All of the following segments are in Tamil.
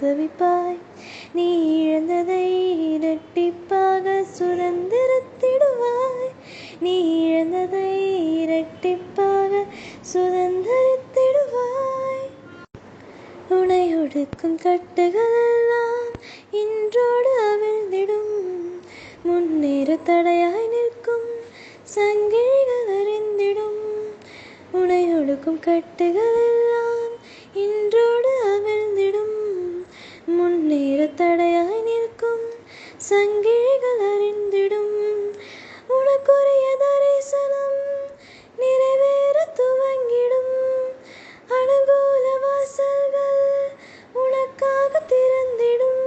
அனுபவிப்பாய். நீ இழந்ததை இரட்டிப்பாக சுதந்திரத்திடுவாய். நீ இழந்ததை இரட்டிப்பாக சுதந்திரத்திடுவாய். உனை ஒடுக்கும் கட்டுகள் எல்லாம் இன்றோடு அவிழ்ந்திடும். முன்னேற தடையாய் நிற்கும் சங்கிலிகள் அறிந்திடும் உனை ஒடுக்கும் கட்டுகள் தடையாய் நிற்கும் சங்கிழிகள் அறிந்திடும். உனக்குரிய தரிசனம் நிறைவேற துவங்கிடும். அனுகூல வாசல்கள் உனக்காக திறந்திடும்.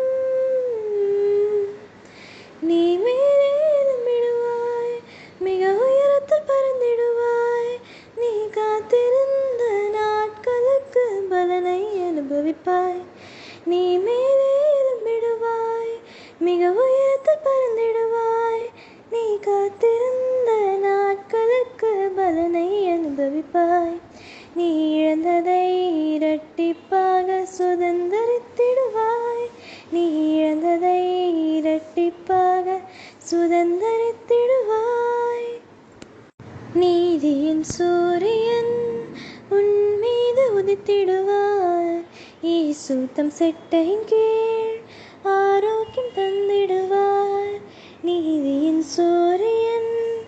நீ மேலே எழும்பிடுவாய் மிக உயரத்தில் பறந்திடுவாய். நீ காத்திருந்த நாட்களுக்கு பலனை அனுபவிப்பாய். நீ மே சுதந்திரித்திடுவாய். நீ இழந்ததை இரட்டிப்பாக சுதந்திரித்திடுவாய். நீதியின் சூரியன் உன் மீது உதித்திடுவார். ஈசூத்தம் செட்டையின் கீழ் ஆரோக்கியம் தந்திடுவார். நீதியின் சூரியன்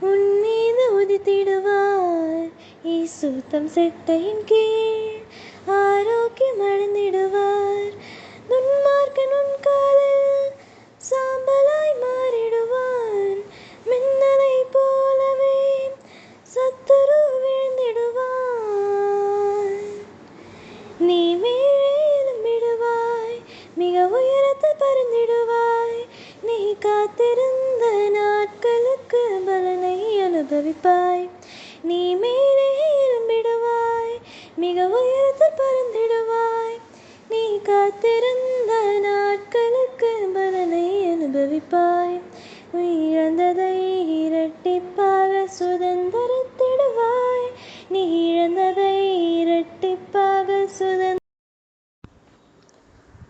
உன் மீது உதித்திடுவார். ஈசூத்தம் செட்டையின் கீழ் அனுபவிப்பாய் நீ மேலே இரும்பிடுவாய் மிக உயரத்தில் பறந்திடுவாய். நீ காத்திருந்த நாட்களுக்கு பலனை அனுபவிப்பாய். இழந்ததை இரட்டிப்பாக சுதந்திரத்திடுவாய். நீ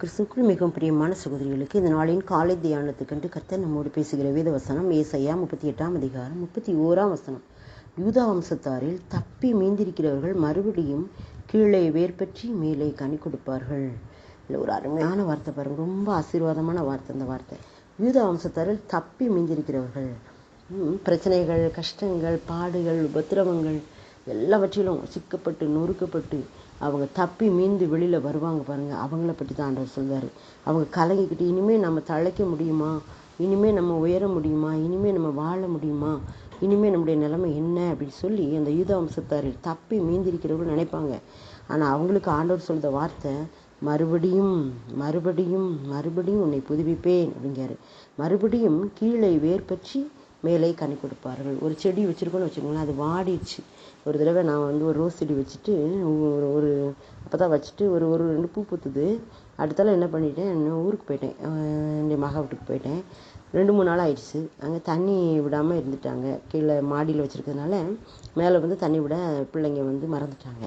கிறிஸ்துக்குள் மிகவும் பிரியமான சகோதரிகளுக்கு இந்த நாளின் காலை தியானத்துக்கென்று கர்த்தர் நம்மோடு பேசுகிற வேத வசனம் ஏசையா முப்பத்தி எட்டாம் அதிகாரம் முப்பத்தி ஓராம் வசனம். யூதா வம்சத்தாரில் தப்பி மீந்திருக்கிறவர்கள் மறுபடியும் கீழே வேர் பற்றி மேலே கனி கொடுப்பார்கள். இல்லை ஒரு அருமையான வார்த்தை பாருங்க. ரொம்ப ஆசீர்வாதமான வார்த்தை அந்த வார்த்தை. யூதா வம்சத்தாரில் தப்பி மீந்திருக்கிறவர்கள். பிரச்சனைகள் கஷ்டங்கள் பாடுகள் உபத்திரவங்கள் எல்லாவற்றிலும் சிக்கப்பட்டு நொறுக்கப்பட்டு அவங்க தப்பி மீண்டு வெளியில் வருவாங்க பாருங்கள் அவங்கள பற்றி தான் ஆண்டவர் சொல்வார் அவங்க கலங்கிக்கிட்டு இனிமேல் நம்ம தழைக்க முடியுமா? இனிமேல் நம்ம உயர முடியுமா? இனிமேல் நம்ம வாழ முடியுமா? இனிமேல் நம்முடைய நிலைமை என்ன? அப்படின்னு சொல்லி அந்த யூத வம்சத்தாரில் தப்பி மீந்திருக்கிறவர்கள் நினைப்பாங்க. ஆனால் அவங்களுக்கு ஆண்டவர் சொல்கிற வார்த்தை மறுபடியும் மறுபடியும் மறுபடியும் உன்னை புதுப்பிப்பேன் அப்படிங்கிறாரு. மறுபடியும் கீழே வேர் பற்றி மேலே கனி கொடுப்பார்கள். ஒரு செடி வச்சுருக்கோன்னு வச்சுக்கோங்களேன் அது வாடிடுச்சு. ஒரு தடவை நான் வந்து ஒரு ரோஸ் செடி வச்சுட்டு ஒரு ஒரு அப்போ தான் வச்சுட்டு ஒரு ஒரு ரெண்டு பூ பூத்துது. அடுத்தால என்ன பண்ணிட்டேன் நான் ஊருக்கு போயிட்டேன். என்னுடைய மகா வீட்டுக்கு போயிட்டேன். ரெண்டு மூணு நாள் ஆயிடுச்சு. அங்கே தண்ணி விடாமல் இருந்துட்டாங்க. கீழே மாடியில் வச்சுருக்கறதுனால மேலே வந்து தண்ணி விட பிள்ளைங்க வந்து மறந்துட்டாங்க.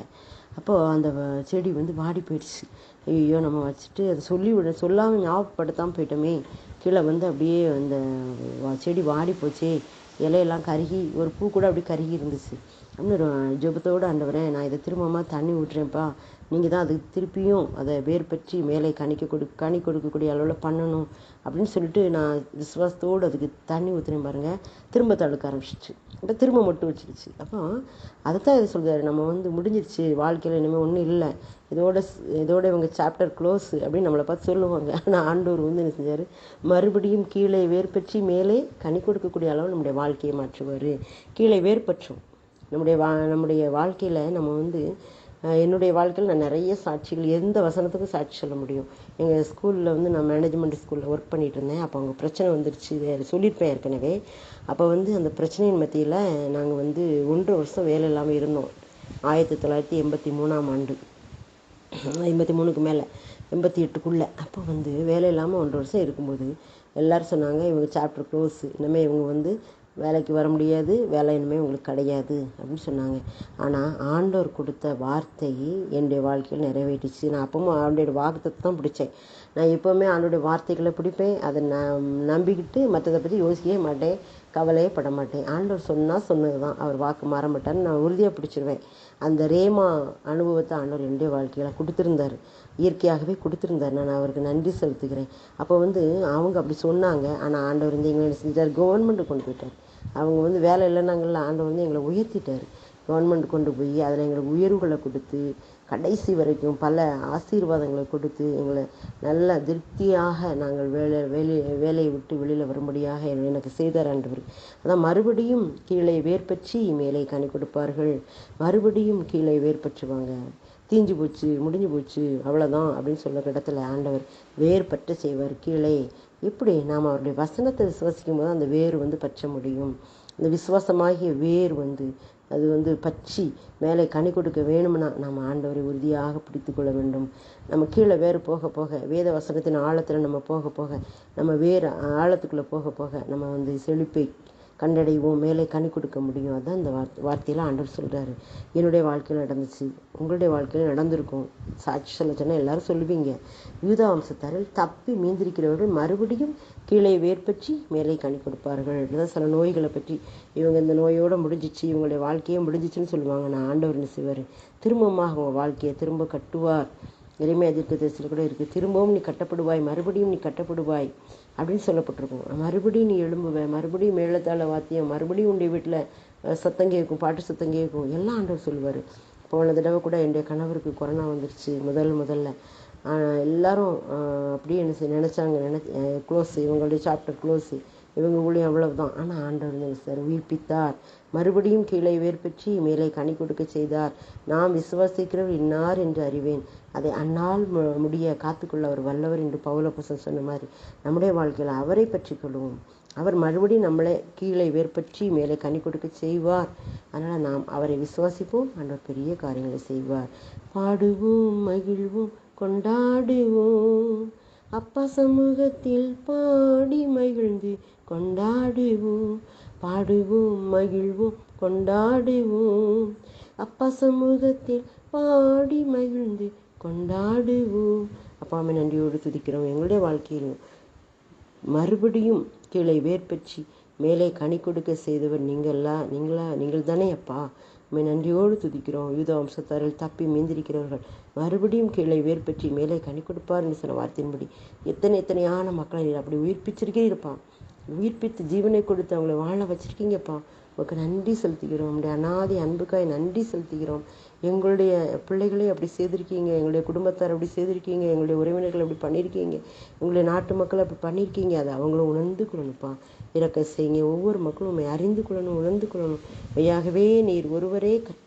அப்போது அந்த செடி வந்து வாடி போயிடுச்சு. ஐயோ நம்ம வச்சுட்டு அதை சொல்லி விட சொல்லாமல் ஞாபகப்படுத்தாமல் போயிட்டோமே. கீழே வந்து அப்படியே அந்த செடி வாடி போச்சே. இலையெல்லாம் கருகி ஒரு பூ கூட அப்படியே கருகி இருந்துச்சு. அப்படின்னு ஒரு ஜெபத்தோடு ஆண்டவரே நான் இதை திரும்பமாக தண்ணி ஊற்றுறேன்ப்பா. நீங்கள் தான் அதுக்கு திருப்பியும் அதை வேர் பற்றி மேலே கணிக்க கொடு கனி கொடுக்கக்கூடிய அளவில் பண்ணணும் அப்படின்னு சொல்லிட்டு நான் விசுவாசத்தோடு அதுக்கு தண்ணி ஊற்றுறேன் பாருங்கள் திரும்ப தடுக்க ஆரம்பிச்சிச்சு அப்போ திரும்ப மட்டும் வச்சிருச்சு. அப்போ அதைத்தான் இது சொல்கிறாரு நம்ம வந்து முடிஞ்சிருச்சு. வாழ்க்கையில் இனிமேல் ஒன்றும் இல்லை. இதோட இதோட இவங்க சாப்டர் க்ளோஸ் அப்படின்னு நம்மளை பார்த்து சொல்லுவாங்க. ஆனால் ஆண்டோர் வந்து என்ன செஞ்சார்? மறுபடியும் கீழே வேர்பற்றி மேலே கனி கொடுக்கக்கூடிய அளவு நம்முடைய வாழ்க்கையை மாற்றுவார். கீழே வேர்பற்றும் நம்முடைய வா நம்முடைய வாழ்க்கையில் நம்ம வந்து என்னுடைய வாழ்க்கையில் நான் நிறைய சாட்சிகள் எந்த வசனத்துக்கும் சாட்சி சொல்ல முடியும். எங்கள் ஸ்கூலில் வந்து நான் மேனேஜ்மெண்ட் ஸ்கூலில் ஒர்க் பண்ணிகிட்டு இருந்தேன். அப்போ அவங்க பிரச்சனை வந்துருச்சு. சொல்லியிருப்பேன் ஏற்கனவே. அப்போ வந்து அந்த பிரச்சனையின் மத்தியில் நாங்கள் வந்து ஒன்றரை வருஷம் வேலை இல்லாமல் இருந்தோம். ஆயிரத்தி தொள்ளாயிரத்தி எண்பத்தி மூணாம் ஆண்டு. எண்பத்தி மூணுக்கு மேலே எண்பத்தி எட்டுக்குள்ளே. அப்போ வந்து வேலை இல்லாமல் ஒன்றரை வருஷம் இருக்கும்போது எல்லோரும் சொன்னாங்க இவங்க சாப்டர் க்ளோஸ் இனிமேல் இவங்க வந்து வேலைக்கு வர முடியாது வேலை இனிமேல் உங்களுக்கு கிடையாது அப்படின்னு சொன்னாங்க. ஆனால் ஆண்டவர் கொடுத்த வார்த்தை என்னுடைய வாழ்க்கையில் நிறைவேறிச்சு. நான் அப்பவும் ஆண்டோடைய வாக்குத்தத்தை தான் பிடிச்சேன். நான் எப்போவுமே ஆண்டோடைய வார்த்தைகளை பிடிப்பேன். அதை நான் நம்பிக்கிட்டு மற்றதை பற்றி யோசிக்கவே மாட்டேன். கவலையே பட மாட்டேன். ஆண்டவர் சொன்னால் சொன்னது தான் அவர் வாக்கு மாற மாட்டார்னு நான் உறுதியாக பிடிச்சிருவேன். அந்த ரேமா அனுபவத்தை ஆண்டவர் என்னுடைய வாழ்க்கையில் கொடுத்துருந்தாரு. இயற்கையாகவே கொடுத்துருந்தாரு. நான் அவருக்கு நன்றி செலுத்துகிறேன். அப்போ வந்து அவங்க அப்படி சொன்னாங்க. ஆனால் ஆண்டவர் வந்து எங்களை செஞ்சார்? கவர்மெண்ட்டு கொண்டு போயிட்டார். அவங்க வந்து வேலை இல்லைனாங்கல்ல ஆண்டவர் வந்து எங்களை உயர்த்திட்டார். கவர்மெண்ட் கொண்டு போய் அதில் எங்களுக்கு உயர்வுகளை கொடுத்து கடைசி வரைக்கும் பல ஆசீர்வாதங்களை கொடுத்து எங்களை நல்ல திருப்தியாக நாங்கள் வேலை வேலை வேலையை விட்டு வெளியில் வரும்படியாக எனக்கு செய்தார் ஆண்டவர். அதான் மறுபடியும் கீழே வேர்பற்றி மேலே கனி கொடுப்பார்கள். மறுபடியும் கீழே வேர்பற்றுவாங்க தீஞ்சு போச்சு முடிஞ்சு போச்சு அவ்வளோதான் அப்படின்னு சொல்ல இடத்துல ஆண்டவர் வேர் பற்ற செய்வார் கீழே. இப்படி நாம் அவருடைய வசனத்தை விசுவாசிக்கும் போது அந்த வேர் வந்து பற்ற முடியும். இந்த விசுவாசமாகிய வேர் வந்து அது வந்து பச்சி மேலே கனி கொடுக்க வேணும்னா நம்ம ஆண்டவரை உறுதியாக பிடித்து கொள்ள வேண்டும். நம்ம கீழே வேறு போக போக வேத வசனத்தின் ஆழத்தில் நம்ம போக போக நம்ம வேறு ஆழத்துக்குள்ளே போக போக நம்ம வந்து செழிப்பை கண்டடைவோம் மேலே கனி கொடுக்க முடியும். அதுதான் இந்த வார்த்தை வார்த்தையில் ஆண்டவர் சொல்கிறாரு என்னுடைய வாழ்க்கையில் நடந்துச்சு உங்களுடைய வாழ்க்கையில் நடந்திருக்கும். சாட்சி சொல்ல சொன்னால் எல்லாரும் சொல்லுவீங்க. யூதா வம்சத்தாரில் தப்பி மீந்திருக்கிறவர்கள் மறுபடியும் கீழே வேர்பற்றி மேலே கனி கொடுப்பார்கள். இதுதான் சில நோய்களை பற்றி இவங்க இந்த நோயோடு முடிஞ்சிச்சு இவங்களுடைய வாழ்க்கையே முடிஞ்சிச்சுன்னு சொல்லுவாங்க. நான் ஆண்டவர் என்ன செய்வார் திரும்பமாக உங்கள் வாழ்க்கையை திரும்ப கட்டுவார். இறைமை அதிர்க்க தேசத்தில் கூட இருக்குது திரும்பவும் நீ கட்டப்படுவாய் மறுபடியும் நீ கட்டப்படுவாய் அப்படின்னு சொல்லப்பட்டிருக்கும். மறுபடியும் நீ எழும்புவ மறுபடியும் மேளத்தாள வாத்தியம் மறுபடியும் உன்னுடைய வீட்டில் சத்தம் கேட்கும் பாட்டு சத்தம் கேட்கும். எல்லாம் ஆண்டவர் சொல்லுவார். போன தடவை கூட என்னுடைய கணவருக்கு கொரோனா வந்துருச்சு முதல் முதல்ல. எல்லாரும் அப்படியே என்ன செய்- நினச்சாங்க நினை க்ளோஸ் இவங்களுடைய சாப்டர் க்ளோஸ் இவங்க ஊழியம் அவ்வளவுதான். ஆனால் ஆண்டவர் என்ன சார் உயிர்ப்பித்தார். மறுபடியும் கீழே வேர்பற்றி மேலே கனி கொடுக்க செய்தார். நாம் விசுவாசிக்கிறவர் இன்னார் என்று அறிவேன். அதை அந்நாள் மு- முடிய காத்துக்கொள்ள அவர் வல்லவர் என்று பவுலப்பசன் சொன்ன மாதிரி நம்முடைய வாழ்க்கையில் அவரை பற்றி கொள்வோம். அவர் மறுபடியும் நம்மளை கீழே வேர்பற்றி மேலே கனி கொடுக்க செய்வார். அதனால் நாம் அவரை விசுவாசிப்போம். ஆண்டவர் பெரிய காரியங்களை செய்வார். பாடுவோம் மகிழ்வோம். கொண்டாடுவோம். அப்பா சமூகத்தில் பாடி மகிழ்ந்து கொண்டாடுவோம். பாடுவோம் மகிழ்வோம் கொண்டாடுவோம். அப்பா சமூகத்தில் பாடி மகிழ்ந்து கொண்டாடுவோம். அப்பாவை நன்றியோடு துதிக்கிறோம். எங்களுடைய வாழ்க்கையிலும் மறுபடியும் கீழே வேர்பற்றி மேலே கனி கொடுக்க செய்தவர் நீங்களா நீங்களா நீங்கள் தானே அப்பா. உண்மை நன்றியோடு துதிக்கிறோம். யூத வம்சத்தாரில் தப்பி மீந்திருக்கிறவர்கள் மறுபடியும் கீழே வேர்பற்றி மேலே கனி என்று சொன்ன வார்த்தையின்படி எத்தனை எத்தனையான மக்களை அப்படி உயிர்ப்பிச்சிருக்கே இருப்பான் உயிர்ப்பித்து ஜீவனை கொடுத்து அவங்களை வாழ வச்சிருக்கீங்கப்பா. உனக்கு நன்றி செலுத்துகிறோம். உங்களுடைய அனாதி அன்புக்காய் நன்றி செலுத்துகிறோம். எங்களுடைய பிள்ளைகளை அப்படி செய்திருக்கீங்க. எங்களுடைய குடும்பத்தார் அப்படி செய்திருக்கீங்க. எங்களுடைய உறவினர்கள் அப்படி பண்ணியிருக்கீங்க எங்களுடைய நாட்டு மக்கள் அப்படி பண்ணியிருக்கீங்க அதை அவங்களும் உணர்ந்து கொள்ளணும்ப்பா. இறக்க செய்யுங்க. ஒவ்வொரு மக்களும் உண்மை அறிந்து கொள்ளணும் உணர்ந்து கொள்ளணும். மெய்யாகவே நீர் ஒருவரே கர்த்தர்